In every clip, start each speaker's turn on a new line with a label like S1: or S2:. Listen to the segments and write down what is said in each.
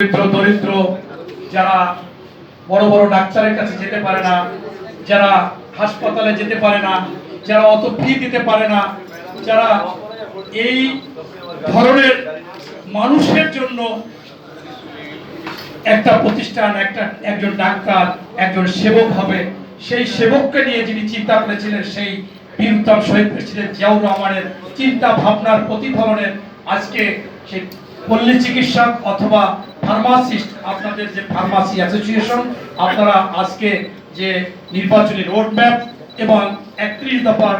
S1: দরিদ্র দরিদ্র, যারা বড় বড় ডাক্তারের কাছে যেতে পারে না, যারা হাসপাতালে যেতে পারে না, যারা অত ফি দিতে পারে না, যারা এই ধরনের মানুষের জন্য একটা প্রতিষ্ঠান, একটা, একজন ডাক্তার, একজন সেবক হবে। সেই সেবককে নিয়ে যিনি চিন্তা করেছিলেন, সেই শহীদ প্রেসিডেন্ট জিয়াউর রহমানের চিন্তা ভাবনার প্রতিফলনের আজকে সেই পল্লী চিকিৎসক অথবা ফার্মাসিস্ট আপনাদের যে ফার্মাসি অ্যাসোসিয়েশন আপনারা আজকে যে নির্বাচনী রোড ম্যাপ এবং একত্রিশ দফার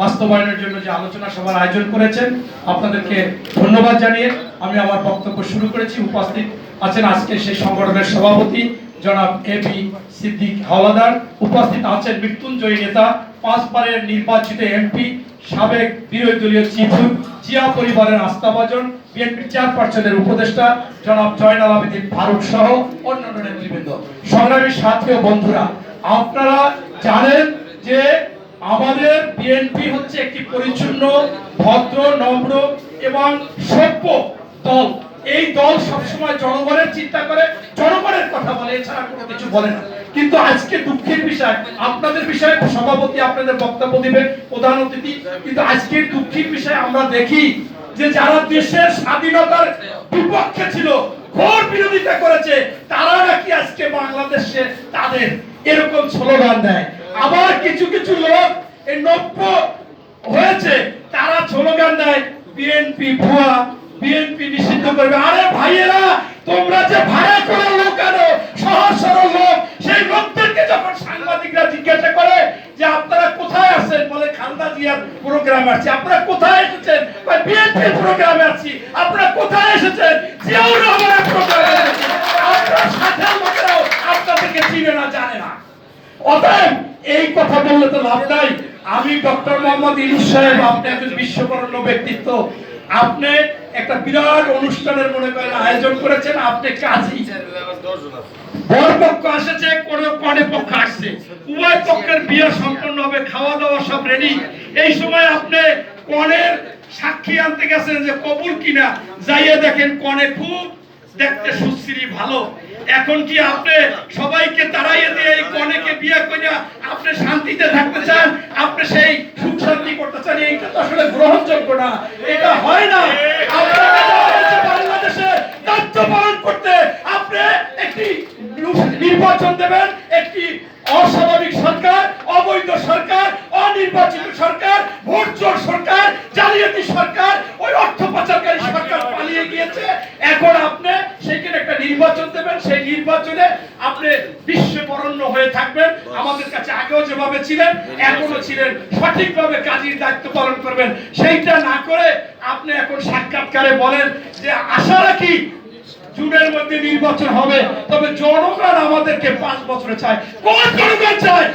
S1: বাস্তবায়নের জন্য যে আলোচনা সভার আয়োজন করেছেন, আপনাদেরকে ধন্যবাদ জানিয়ে আমি আমার বক্তব্য শুরু করেছি। উপস্থিত আছেন আজকে সেই সংগঠনের সভাপতি, জনাব এ বি সিদ্দিক হাওলাদার। উপস্থিত আছেন মৃত্যুঞ্জয়ী নেতা, পাঁচবারের নির্বাচিত এমপি সাবেক বিরোধী দলীয় চিফ জিয়া পরিবারের আস্থাভাজন বিএনপির চেয়ারপারসনের উপদেষ্টা জনাব জয়নাল আবেদিন ফারুক সহ অন্যান্য নেতৃবৃন্দ। সংগ্রামী সাথী ও বন্ধুরা, আপনারা জানেন যে আমাদের বিএনপি হচ্ছে একটি পরিচ্ছন্ন, ভদ্র, নম্র এবং সভ্য দল। এই দল সবসময় জনগণের চিন্তা করে, জনগণের কথা বলে, এছাড়া কোনো কিছু বলে না। কিন্তু আজকে দুঃখের বিষয়, আপনাদের বিষয়ে সভাপতি আপনাদের বক্তব্য দিবেন, প্রধান অতিথি। কিন্তু আজকের দুঃখের বিষয় আমরা দেখি যে যারা দেশের স্বাধীনতার বিপক্ষে ছিল, ঘোর বিরোধিতা করেছে, তারা নাকি আজকে বাংলাদেশে তাদের এরকম স্লোগান দেয়। আবার কিছু কিছু লোক এই নব্য হয়েছে, তারা স্লোগান দেয়, বিএনপি ভুয়া, বিএনপি নিষিদ্ধ করবে। আরে ভাইয়েরা, তোমরা যে ভাড়া করে জিজ্ঞাসা করে যে আপনারা কোথায় আছেন? বলে খালদা জিয়ার প্রোগ্রামে আছি আপনারা কোথায় এসেছেন? বিএনপির প্রোগ্রামে আছি আপনারা কোথায় এসেছেন? জিয়াউর রহমানের প্রোগ্রামে আপনার সাথে লোকেরাও আপনাদেরকে চিনে না, জানে না। অতএব এই কথা বললে তো লাভ নাই। আমি ডক্টর মোহাম্মদ ইউনুস সাহেব, আপনি একজন বিশ্ববরণ্য ব্যক্তিত্ব। আপনি একটা বিরাট অনুষ্ঠানের মনে করেন আয়োজন করেছেন। আপনি কাজী। পক্ষ আসেছে, কোন কনে পক্ষ আসছে। উভয় পক্ষের বিয়ে সম্পন্ন হবে খাওয়া দাওয়া সব রেডি এই সময় আপনি কনের সাক্ষী আনতে গেছেন যে কবুল কিনা, যাইয়ে দেখেন কনে খুব দেখতে সুশ্রী, ভালো। এখন কি আপনি সবাইকে তাড়াইয়ে দিয়ে এই কনেকে বিয়ে করে আপনি শান্তিতে থাকতে চান? আপনি সেই সুখ শান্তি করতে চান? এইটা তো আসলে গ্রহণযোগ্য না। এটা হয় না। নির্বাচনে আপনি বিশ্ব বরণ্য হয়ে থাকবেন। আমাদের কাছে আগেও যেভাবে ছিলেন এখনও ছিলেন। সঠিকভাবে কাজের দায়িত্ব পালন করবেন। সেইটা না করে আপনি এখন সাক্ষাৎকারে বলেন যে আশা রাখি জুনের মধ্যে নির্বাচন হবে। তবে জনগণ আমাদেরকে পাঁচ বছরে চায় কোন জনগণ চায়?